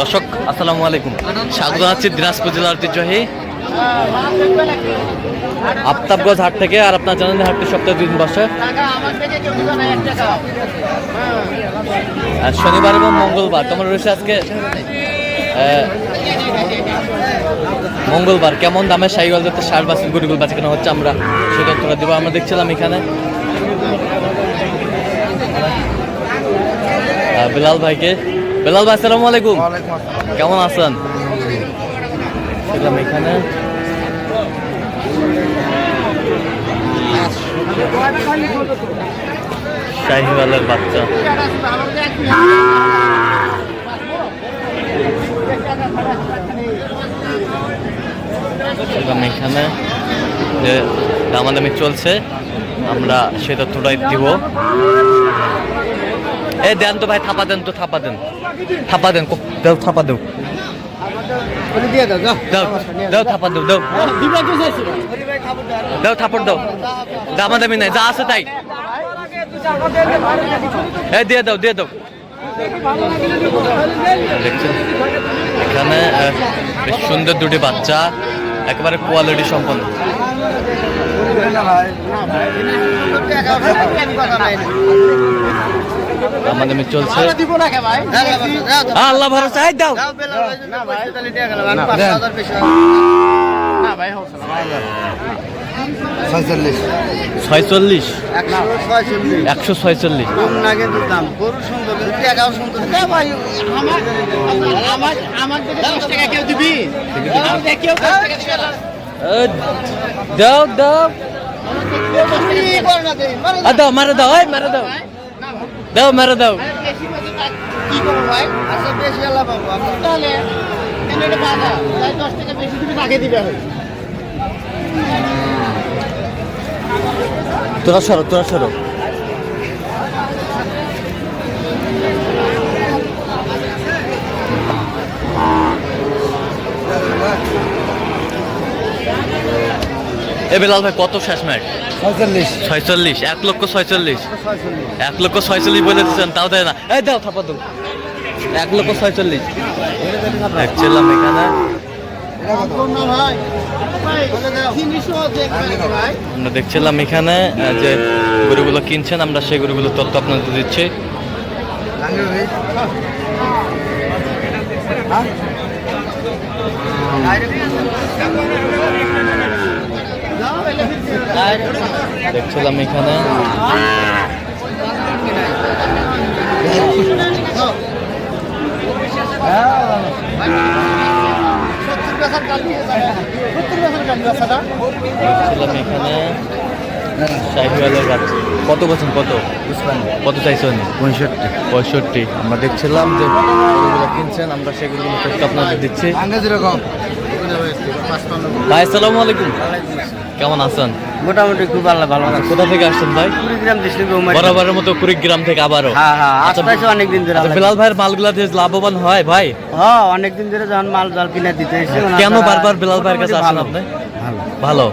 দর্শক, আসসালামু আলাইকুম। স্বাগত জানাচ্ছি দিনাজপুর জেলার ঐতিহ্যবাহী আফতাবগঞ্জ হাট থেকে আর আপনার জানেন হাটটি সপ্তাহে দুই দিন বসে। শনিবার এবং মঙ্গলবার, তোমার রয়েছে আজকে মঙ্গলবার। কেমন দামে সাইকেল যাতে সার বাসের গরিগুল বাঁচে কেনা হচ্ছে আমরা, সেই তথ্যটা দেবো। আমরা দেখছিলাম এখানে। বিলাল ভাইকে বিলাল ভাই আসসালামু আলাইকুম। কেমন আছেন? এখানে। শাহিওয়ালের বাচ্চা। এখানে। যে দামাদামি চলছে। আমরা সে তথ্যটাই দিব। এ, দেন তো ভাই, থাপা দেন তো, থাপা দেন। থাপা দেন দাও, থাপা দাও। দাও থাপা দাও দাও। দাও, থাপড় দাও। দামাদামি নাই, যা আছে তাই। এ, দিয়ে দাও দিয়ে দাও। এখানে বেশ সুন্দর দুটি বাচ্চা, একেবারে কোয়ালিটি সম্পন্ন। আমাদের চলছে। আল্লাহ ভরসা দাও। ছয়চল্লিশ। একশো ছয়চল্লিশ। একশো ছয়চল্লিশ। কম না। দাও দাও। দাও, মারে দাও, এই, মারে দাও। দাও, মারে দাও। তোরা সরো তোরা সরো। এ বেলাল ভাই কত শেষ ম্যাচ ছয়চল্লিশ। ছয়চল্লিশ এক লক্ষ ছয়চল্লিশ। এক লক্ষ ছয়চল্লিশ। বলে দিচ্ছেন তাও দেয় না। এই দাও থাপা দাও এক লক্ষ ছয়চল্লিশ। দেখছিলাম এখানে। আমরা দেখছিলাম এখানে যে গরুগুলো কিনছেন আমরা সেই গরুগুলো তথ্য আপনাদের দিচ্ছি। দেখছিলাম এখানে। দেখছিলাম এখানে শাহিওয়ালের কত বছর কত? কত চাইছেন পঁয়ষট্টি। পঁয়ষট্টি। আমরা দেখছিলাম যে কিনছেন আমরা সেগুলো আপনাদের দিচ্ছি। যেরকম। ভাই আসসালামু আলাইকুম। কেমন আছেন? মোটামুটি খুব ভালো ভালো আছে। কোথা থেকে আসছেন ভাই? কুড়িগ্রাম ডিস্ট্রিক্ট বরাবরের মতো কুড়িগ্রাম থেকে আবারও। হ্যাঁ হ্যাঁ আচ্ছা, অনেকদিন ধরে আচ্ছা, বিলাল ভাইয়ের মালগুলা দিয়ে লাভবান হয় ভাই? হ্যাঁ অনেকদিন ধরে যখন মাল জাল কিনে দিতে এসে কেন বারবার বিলাল ভাইয়ের কাছে আসেন আপনি? ভালো।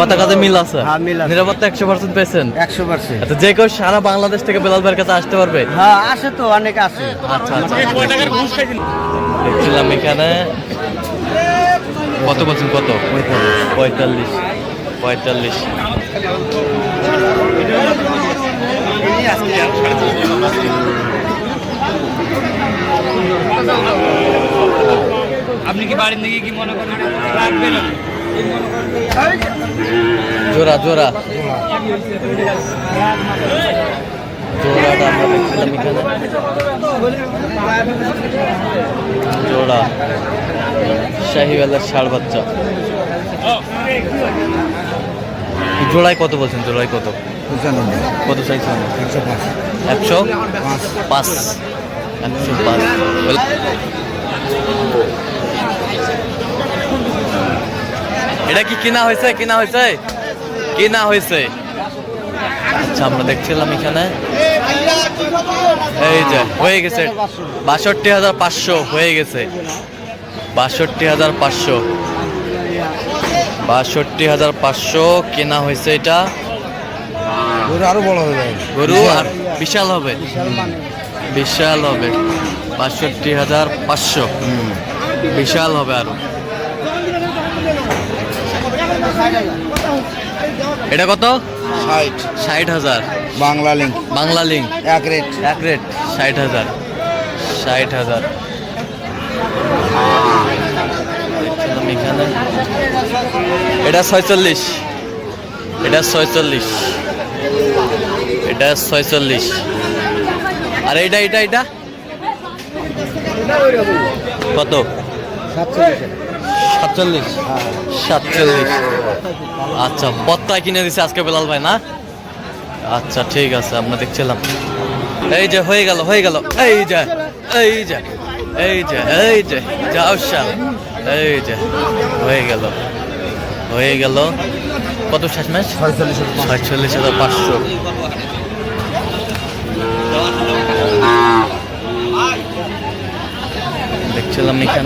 কথা কাজে মিল আছে? হ্যাঁ। নিরাপত্তা একশো পার্সেন্ট পেয়েছেন? একশো পার্সেন্ট আচ্ছা যে কেউ সারা বাংলাদেশ থেকে বিলাল ভাইয়ের কাছে আসতে পারবে? হ্যাঁ আসে তো অনেক আসে। আচ্ছা আচ্ছা। দেখছিলাম এখানে কত বলছেন কত? পঁয়তাল্লিশ। পঁয়তাল্লিশ। আপনি কি বাড়ির দিকে কি মনে করেন? রাখবেন? জোড়া জোড়া। জোড়াটা আমরা দেখছিলাম এখানে। জোড়া। শাহিওয়ালার ষাড় বাচ্চা। জোড়ায় কত বলছেন? জোড়ায় কত? কত চাইছেন একশো পাঁচ। একশো পাঁচ। এটা কি কিনা হয়েছে? কিনা হয়েছে? কিনা হয়েছে? আচ্ছা আমরা দেখছিলাম এখানে। এই যে হয়ে গেছে। বাষট্টি হাজার পাঁচশো হয়ে গেছে। বাষট্টি হাজার পাঁচশো। বাষট্টি হাজার পাঁচশো কেনা হয়েছে এটা। আরও বড় যায় গরু আর বিশাল হবে। বিশাল হবে। বাষট্টি হাজার পাঁচশো। বিশাল হবে আরও। এটা কত? ষাট। ষাট হাজার। বাংলা লিঙ্ক বাংলা লিঙ্ক এক রেট এক রেট ষাট হাজার। ষাট হাজার। এখানে এটা ছয়চল্লিশ। এটা ছয়চল্লিশ। এটা ছয়চল্লিশ। আর এটা এটা এটা কত? সাতচল্লিশ। সাতচল্লিশ? সাতচল্লিশ। আচ্ছা পত্তা কিনে দিছে আজকে বেলাল ভাই, না? আচ্ছা ঠিক আছে, আমরা দেখছিলাম। এই যে, হয়ে গেল হয়ে গেল। এই যে এই যে এই যে এই যে যাও এই যে, হয়ে গেল। হয়ে গেল। কত শেষ ম্যাচ? ছয়চল্লিশ হাজার পাঁচশো। দেখছিলাম এখানে।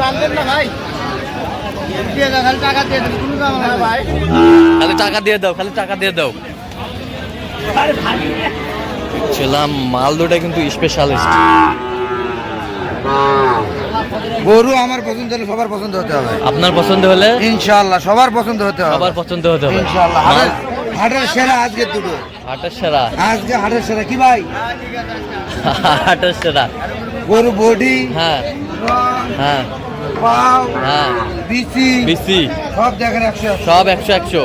খালি টাকা দিয়ে দাও খালি টাকা দিয়ে দাও ছিলাম মাল দুটা কিন্তু স্পেশালিস্ট গরু আমার পছন্দ হলে সবার পছন্দ হতে হবে। আপনার পছন্দ হলে? ইনশাআল্লাহ সবার পছন্দ হতে হবে। সবার পছন্দ হতে হবে। ইনশাআল্লাহ। হাটের সেরা আজকে দুটো। হাটের সেরা। আজকে হাটের সেরা। কি ভাই? হাটের সেরা। গরু বডি। হ্যাঁ। হ্যাঁ। হ্যাঁ। বিসি বিসি সব দেখেন একশো। সব একশো একশো।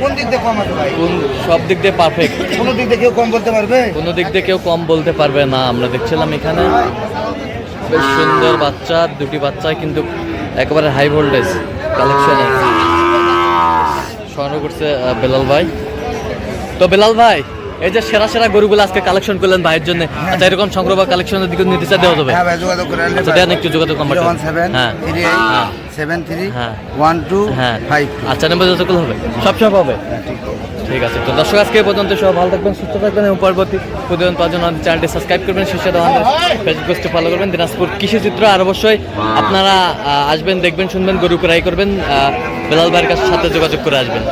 কোন দিক দিয়ে কম আছে ভাই? কোন সব দিক দিয়ে পারফেক্ট কোনো দিক দিয়ে কেউ কম বলতে পারবে? কোনো দিক দিয়ে কেউ কম বলতে পারবে না। আমরা দেখছিলাম এখানে বেশ সুন্দর বাচ্চা দুটি বাচ্চা কিন্তু একেবারে হাই ভোল্টেজ কালেকশনে করছে বেলাল ভাই। তো বেলাল ভাই এই যে সেরা সেরা গরুগুলো আজকে কালেকশন করলেন ভাইয়ের জন্য। আচ্ছা এরকম সংগ্রহ বা কালেকশনের দিকে চাই দেওয়া যাবে? হ্যাঁ ভাই যোগাযোগ করে আচ্ছা দেন একটু যোগাযোগ নাম্বার হ্যাঁ। হ্যাঁ। সেভেন থ্রি হ্যাঁ। ওয়ান টু হ্যাঁ। ফাইভ আচ্ছা নাম্বার যতগুলো হবে? সব সব হবে। ঠিক। আছে তো দর্শক আজকে পর্যন্ত সব ভালো থাকবেন সুস্থ থাকবেন এবং পরবর্তী প্রতিদিন পাওয়ার জন্য আমাদের চ্যানেলটি সাবস্ক্রাইব করবেন শীর্ষে আমাদের ফেসবুক পেজটি ফলো করবেন দিনাজপুর কৃষি চিত্র আর অবশ্যই আপনারা আসবেন দেখবেন শুনবেন গরু ক্রয় করবেন আহ, বেলাল ভাইয়ের কাছে সাথে যোগাযোগ করে আসবেন।